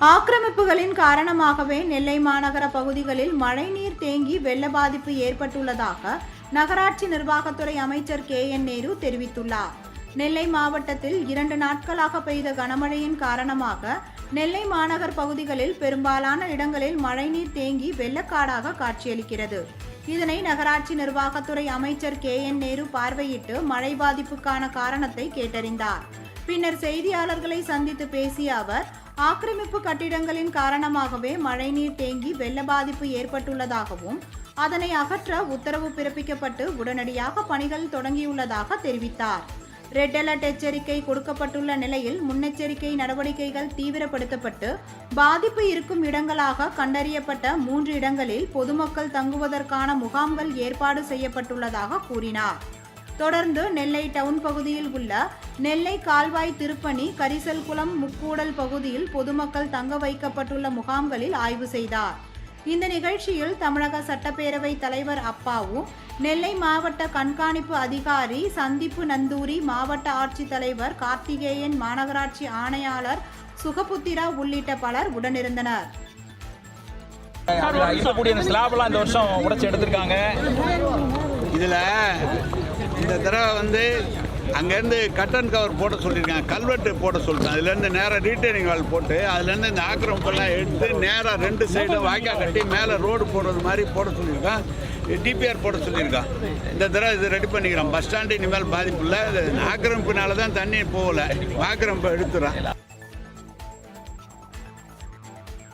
ஆக்கிரமிப்புகளின் காரணமாகவே நெல்லை மாநகர பகுதிகளில் மழைநீர் தேங்கி வெள்ள பாதிப்பு ஏற்பட்டுள்ளதாக நகராட்சி நிர்வாகத்துறை அமைச்சர் கே என் நேரு தெரிவித்துள்ளார். நெல்லை மாவட்டத்தில் இரண்டு நாட்களாக பெய்த கனமழையின் காரணமாக நெல்லை மாநகர் பகுதிகளில் பெரும்பாலான இடங்களில் மழைநீர் தேங்கி வெள்ளக்காடாக காட்சியளிக்கிறது. இதனை நகராட்சி நிர்வாகத்துறை அமைச்சர் கே என் நேரு பார்வையிட்டு மழை பாதிப்புக்கான காரணத்தை கேட்டறிந்தார். பின்னர் செய்தியாளர்களை சந்தித்து பேசிய அவர் ஆக்கிரமிப்பு கட்டிடங்களின் காரணமாகவே மழைநீர் தேங்கி வெள்ள பாதிப்பு ஏற்பட்டுள்ளதாகவும் அதனை அகற்ற உத்தரவு பிறப்பிக்கப்பட்டு உடனடியாக பணிகள் தொடங்கியுள்ளதாக தெரிவித்தார். ரெட் அலர்ட் எச்சரிக்கை கொடுக்கப்பட்டுள்ள நிலையில் முன்னெச்சரிக்கை நடவடிக்கைகள் தீவிரப்படுத்தப்பட்டு பாதிப்பு இருக்கும் இடங்களாக கண்டறியப்பட்ட மூன்று இடங்களில் பொதுமக்கள் தங்குவதற்கான முகாம்கள் ஏற்பாடு செய்யப்பட்டுள்ளதாக கூறினார். தொடர்ந்து நெல்லை டவுன் பகுதியில் உள்ள நெல்லை கால்வாய் திருப்பணி கரிசல்குளம் முக்கூடல் பகுதியில் பொதுமக்கள் தங்க வைக்கப்பட்டுள்ள முகாம்களில் ஆய்வு செய்தார். இந்த நிகழ்ச்சியில் தமிழக சட்டப்பேரவை தலைவர் அப்பாவு நெல்லை மாவட்ட கண்காணிப்பு அதிகாரி சந்திப்பு நந்தூரி மாவட்ட ஆட்சித்தலைவர் கார்த்திகேயன் மாநகராட்சி ஆணையாளர் சுகபுத்திரா உள்ளிட்ட பலர் உடனிருந்தனர். இருக்கக்கூடிய ஸ்லாப்லாம் இந்த வருஷம் உடைச்சு எடுத்திருக்காங்க. இதில் இந்த தடவை வந்து அங்கேருந்து கட்டன் கவர் போட சொல்லியிருக்காங்க கல்வெட்டு போட சொல்லிட்டாங்க அதுலேருந்து நேராக ரீட்டைனிங் வால் போட்டு அதுலேருந்து இந்த ஆக்கிரமிப்பெல்லாம் எடுத்து நேராக ரெண்டு சைடும் வாய்க்கால் கட்டி மேலே ரோடு போடுறது மாதிரி போட சொல்லியிருக்கான். டிபிஆர் போட சொல்லியிருக்கான். இந்த தடவை இது ரெடி பண்ணிக்கிறோம். பஸ் ஸ்டாண்டு இனிமேல் பாதிப்பு இல்லை. இது ஆக்கிரமிப்புனால தான் தண்ணி போகலை. ஆக்கிரமிப்பை எடுத்துறான்